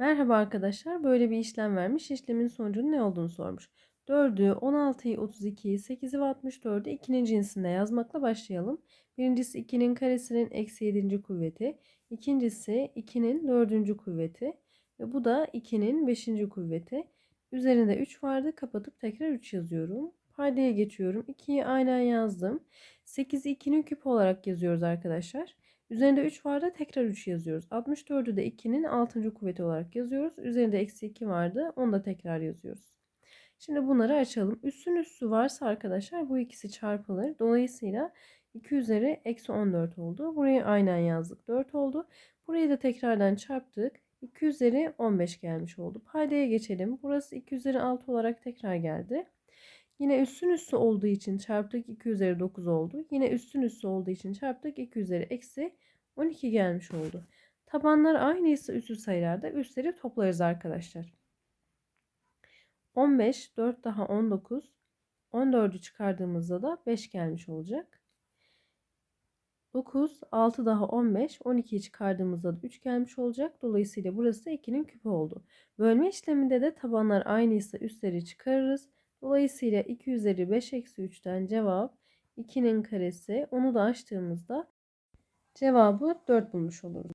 Merhaba arkadaşlar. Böyle bir işlem vermiş. İşlemin sonucunun ne olduğunu sormuş. 4'ü, 16'yı, 32'yi, 8'i ve 64'ü 2'nin cinsinde yazmakla başlayalım. Birincisi 2'nin karesinin eksi 7. kuvveti. İkincisi 2'nin 4. kuvveti. Ve bu da 2'nin 5. kuvveti. Üzerinde 3 vardı. Kapatıp tekrar 3 yazıyorum. Paydaya geçiyorum. 2'yi aynen yazdım. 8'i 2'nin küpü olarak yazıyoruz arkadaşlar. Üzerinde 3 vardı. Tekrar 3 yazıyoruz. 64'ü de 2'nin 6. kuvveti olarak yazıyoruz. Üzerinde eksi 2 vardı. Onu da tekrar yazıyoruz. Şimdi bunları açalım. Üssün üssü varsa arkadaşlar bu ikisi çarpılır. Dolayısıyla 2 üzeri eksi 14 oldu. Burayı aynen yazdık. 4 oldu. Burayı da tekrardan çarptık. 2 üzeri 15 gelmiş oldu. Paydaya geçelim. Burası 2 üzeri 6 olarak tekrar geldi. Yine üstün üssü olduğu için çarptık 2 üzeri 9 oldu. Yine üstün üssü olduğu için çarptık 2 üzeri eksi 12 gelmiş oldu. Tabanlar aynıysa üssü sayılarda üstleri toplarız arkadaşlar. 15, 4 daha 19. 14'ü çıkardığımızda da 5 gelmiş olacak. 9, 6 daha 15, 12'yi çıkardığımızda da 3 gelmiş olacak. Dolayısıyla burası 2'nin küpü oldu. Bölme işleminde de tabanlar aynıysa üstleri çıkarırız. Dolayısıyla 2 üzeri 5 eksi 3'ten cevap 2'nin karesi. Onu da açtığımızda cevabı 4 bulmuş oluruz.